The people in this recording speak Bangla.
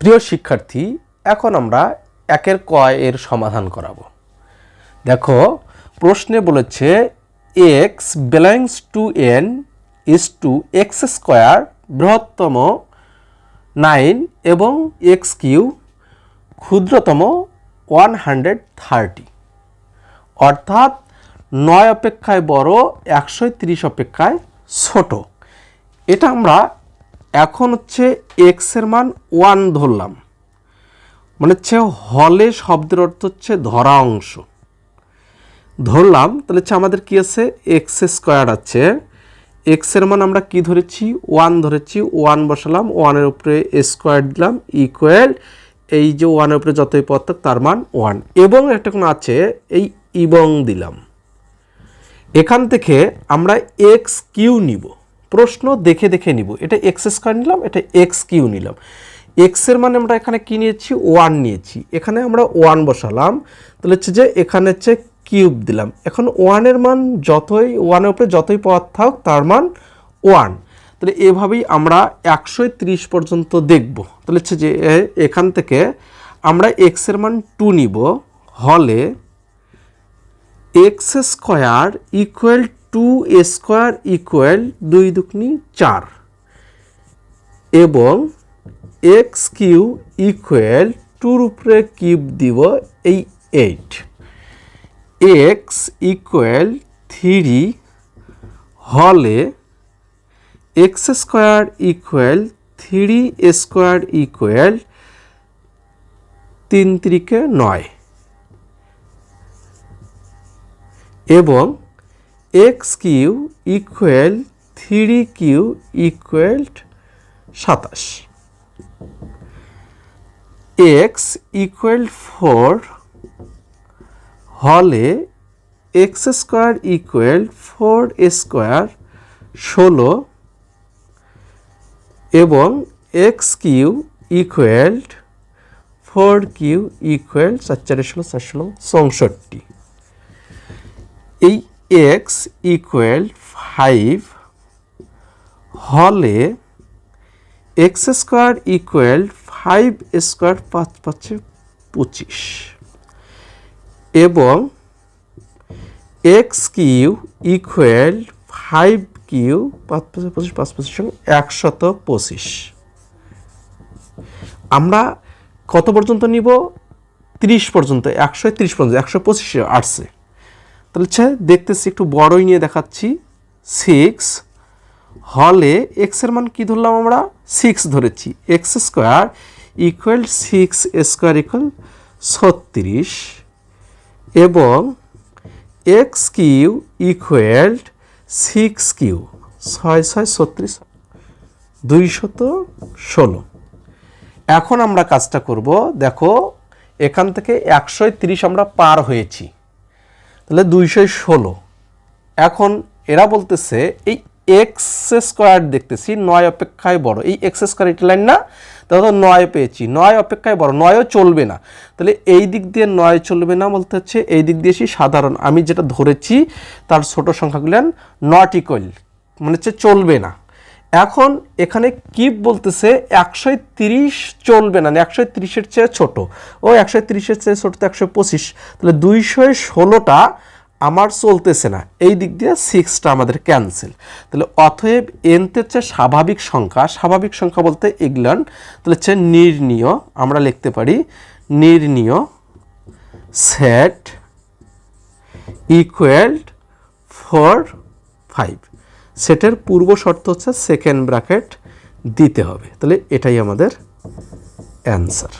প্রিয় শিক্ষার্থী, এখন আমরা একের ক এর সমাধান করাবো। দেখো, প্রশ্নে বলেছে x belongs to N is to x square বৃহত্তম নাইন এবং এক্স কিউ ক্ষুদ্রতম ওয়ান হান্ড্রেড থার্টি অর্থাৎ নয় অপেক্ষায় বড়, একশো তিরিশ অপেক্ষায় ছোট। এটা আমরা এখন হচ্ছে এক্সের মান ওয়ান ধরলাম। মানে হচ্ছে হলে শব্দের অর্থ হচ্ছে ধরা অংশ। ধরলাম, তাহলে হচ্ছে আমাদের কি আছে? এক্স স্কোয়ার আছে। এক্সের মান আমরা কি ধরেছি? ওয়ান ধরেছি। ওয়ান বসালাম ওয়ানের উপরে স্কোয়ার দিলাম ইকুয়াল এই যে ওয়ানের উপরে যতই পদ তার মান ওয়ান এবং একটা কোনো আছে, এই ইবং দিলাম। এখান থেকে আমরা এক্স কিউ নিব। প্রশ্ন দেখে দেখে নিব। এটা এক্স স্কোয়ার নিলাম, এটা এক্স কিউ নিলাম। এক্সের মানে আমরা এখানে কি নিয়েছি? ওয়ান নিয়েছি। এখানে আমরা ওয়ান বসালাম। তাহলে হচ্ছে যে এখানে হচ্ছে কিউব দিলাম। এখন ওয়ানের মান যতই ওয়ানের উপরে যতই পদ থাক, তার মান ওয়ান তাহলে এভাবেই আমরা একশো ত্রিশ পর্যন্ত দেখব। তাহলে হচ্ছে যে এখান থেকে আমরা এক্সের মান টু নিব। হলে x square equal two square equal দুই দুকনি চার এবং এক্স কিউ ইকুয়াল টুর উপরে কিউব দিব এই এইট এক্স ইকুয়াল থ্রি হলে x square equal three square equal তিন তিরিকে নয়। এবং x cube equal three cube equal সাতাশ। এক্স ইকুয়াল ফোর হলে x square equal four square ষোলো এবং x cube equal four cube equal চার চারে ষোলো চার ষোলো এই এক্স ইকুয়াল ফাইভ হলে x square equal five square পাঁচ পাঁচে পঁচিশ। এবং x cube equal five cube পাঁচ পাঁচে পঁচিশ, পাঁচ পঁচিশ একশত পঁচিশ। আমরা কত পর্যন্ত নিব? তিরিশ পর্যন্ত, একশো তিরিশ পর্যন্ত, একশো পঁচিশে আসছে। তাহলে হচ্ছে দেখতেছি একটু বড়ই নিয়ে দেখাচ্ছি। সিক্স হলে এক্সের মান কি ধরলাম আমরা? সিক্স ধরেছি। X square equal six square equal ছত্রিশ এবং x cube equal six cube ছয় ছয় ছত্রিশ দুইশত ষোলো। এখন আমরা কাজটা করব, দেখো, এখান থেকে একশো আমরা পার হয়েছি। তাহলে দুইশো ষোলো। এখন এরা বলতেছে এই এক্স স্কোয়ার দেখতেছি, নয় অপেক্ষায় বড়। এই এক্স স্কোয়ার এটি লাইন না, তাহলে নয় পেয়েছি। নয় অপেক্ষায় বড়, নয়ও চলবে না। তাহলে এই দিক দিয়ে নয় চলবে না বলতে হচ্ছে, এই দিক দিয়ে সাধারণ। আমি যেটা ধরেছি, তার ছোট সংখ্যাগুলো নট ইকুয়াল মানে হচ্ছে চলবে না। এখন এখানে কিপ বলতেছে একশো তিরিশ চলবে না একশো তিরিশের চেয়ে ছোট। ও একশো তিরিশের চেয়ে ছোট তো একশো পঁচিশ, তাহলে দুইশো ষোলোটা আমার চলতেছে না। এই দিক দিয়ে সিক্সটা আমাদের ক্যান্সেল তাহলে অতএব এনতে হচ্ছে স্বাভাবিক সংখ্যা স্বাভাবিক সংখ্যা বলতে এগুলান, তাহলে হচ্ছে নির্ণীয়, আমরা লিখতে পারি নির্ণীয় সেট ইকুয়াল ফোর ফাইভ সেটের পূর্ব শর্ত হচ্ছে সেকেন্ড ব্র্যাকেট দিতে হবে। তাহলে এটাই আমাদের অ্যান্সার